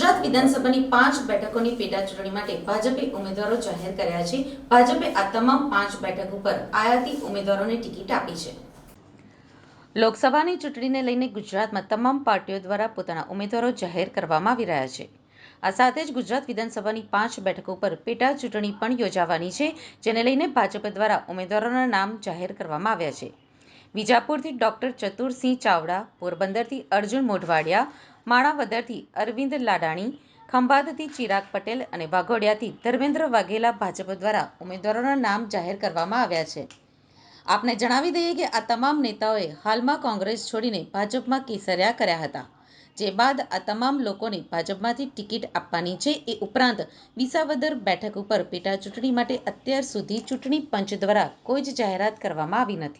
વિધાનસભાની પાંચ બેઠકોની પેટા ચૂંટણી માટે ભાજપે ઉમેદવારો જાહેર કર્યા છે. ભાજપે આ તમામ પાંચ બેઠક ઉપર આયાતી ઉમેદવારોને ટિકિટ આપી છે. લોકસભાની ચૂંટણીને લઈને ગુજરાતમાં તમામ પાર્ટીઓ દ્વારા પોતાના ઉમેદવારો જાહેર કરવામાં આવી રહ્યા છે. આ સાથે જ ગુજરાત વિધાનસભાની પાંચ બેઠકો પર પેટા ચૂંટણી પણ યોજાવાની છે, જેને લઈને ભાજપ દ્વારા ઉમેદવારોના નામ જાહેર કરવામાં આવ્યા છે. વિજાપુરથી ડોક્ટર ચતુરસિંહ ચાવડા, પોરબંદરથી અર્જુન મોઢવાડિયા, માણાવદરથી અરવિંદ લાડાણી, ખંભાતથી ચિરાગ પટેલ અને વાઘોડિયાથી ધર્મેન્દ્ર વાઘેલા ભાજપ દ્વારા ઉમેદવારોના નામ જાહેર કરવામાં આવ્યા છે. આપને જણાવી દઈએ કે આ તમામ નેતાઓએ હાલમાં કોંગ્રેસ છોડીને ભાજપમાં કેસર્યા કર્યા હતા. જે બાદ આ તમામ લોકોને ભાજપમાંથી ટિકિટ આપવાની છે એ ઉપરાંત વિસાવદર બેઠક ઉપર પેટા ચૂંટણી માટે અત્યાર સુધી ચૂંટણી પંચ દ્વારા કોઈ જ જાહેરાત કરવામાં આવી નથી.